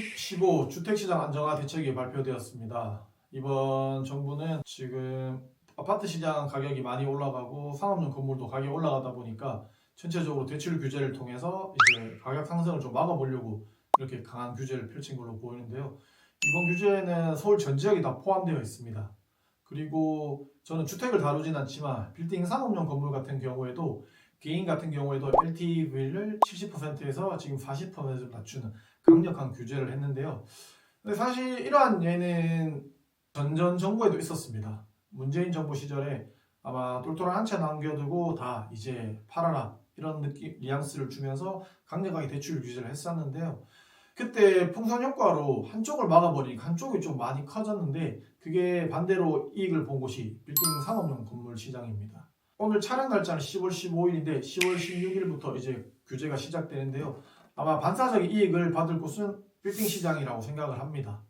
15 주택시장 안정화 대책이 발표되었습니다. 이번 정부는 지금 아파트 시장 가격이 많이 올라가고 상업용 건물도 가격이 올라가다 보니까 전체적으로 대출 규제를 통해서 이제 가격 상승을 좀 막아보려고 이렇게 강한 규제를 펼친 걸로 보이는데요. 이번 규제에는 서울 전 지역이 다 포함되어 있습니다. 그리고 저는 주택을 다루진 않지만 빌딩 상업용 건물 같은 경우에도 개인 같은 경우에도 LTV를 70%에서 지금 40%로 낮추는 강력한 규제를 했는데요. 근데 사실 이러한 예는 전전 정부에도 있었습니다. 문재인 정부 시절에 아마 똘똘한 한 채 남겨두고 다 이제 팔아라 이런 느낌 뉘앙스를 주면서 강력하게 대출 규제를 했었는데요. 그때 풍선 효과로 한쪽을 막아버리니까 한쪽이 좀 많이 커졌는데 그게 반대로 이익을 본 곳이 빌딩 상업용 건물 시장입니다. 오늘 촬영 날짜는 10월 15일인데 10월 16일부터 이제 규제가 시작되는데요. 아마 반사적인 이익을 받을 곳은 빌딩 시장이라고 생각을 합니다.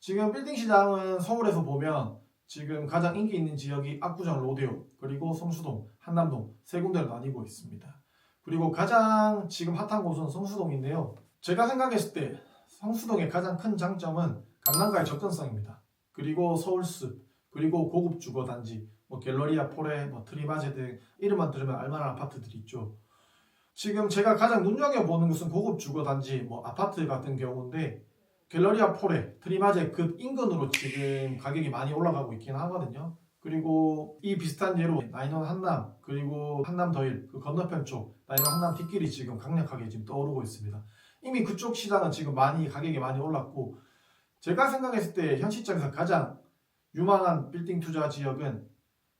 지금 빌딩 시장은 서울에서 보면 지금 가장 인기 있는 지역이 압구정 로데오 그리고 성수동, 한남동 세 군데로 나뉘고 있습니다. 그리고 가장 지금 핫한 곳은 성수동인데요. 제가 생각했을 때 성수동의 가장 큰 장점은 강남과의 접근성입니다. 그리고 서울숲, 그리고 고급 주거 단지, 뭐 갤러리아 포레, 뭐 트리바제 등 이름만 들으면 알만한 아파트들이 있죠. 지금 제가 가장 눈여겨보는 곳은 고급 주거 단지, 뭐 아파트 같은 경우인데 갤러리아 포레, 트리마제 그 인근으로 지금 가격이 많이 올라가고 있긴 하거든요. 그리고 이 비슷한 예로 나인원 한남 그리고 한남 더일 그 건너편 쪽 나인원 한남 뒷길이 지금 강력하게 지금 떠오르고 있습니다. 이미 그쪽 시장은 지금 많이 가격이 많이 올랐고 제가 생각했을 때 현 시점에서 가장 유망한 빌딩 투자 지역은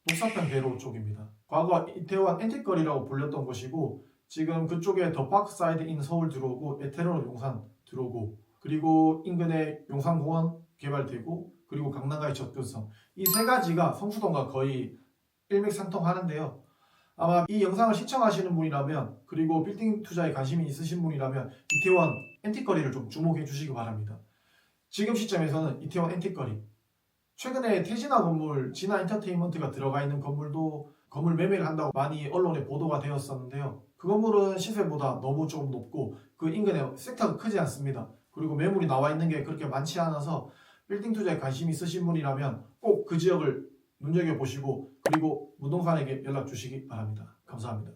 녹사평 대로 쪽입니다. 과거 이태원 엔틱거리라고 불렸던 곳이고 지금 그쪽에 더 파크사이드 인 서울 들어오고 에테르노 용산 들어오고 그리고 인근에 용산공원 개발되고 그리고 강남과의 접근성 이 세 가지가 성수동과 거의 일맥상통하는데요. 아마 이 영상을 시청하시는 분이라면 그리고 빌딩 투자에 관심이 있으신 분이라면 이태원 엔틱거리를 좀 주목해 주시기 바랍니다. 지금 시점에서는 이태원 엔틱거리 최근에 태진아 건물 진아 엔터테인먼트가 들어가 있는 건물도 건물 매매를 한다고 많이 언론에 보도가 되었었는데요. 그 건물은 시세보다 너무 조금 높고 그 인근에 섹터가 크지 않습니다. 그리고 매물이 나와 있는 게 그렇게 많지 않아서 빌딩 투자에 관심 있으신 분이라면 꼭 그 지역을 눈여겨보시고 그리고 무동산에게 연락 주시기 바랍니다. 감사합니다.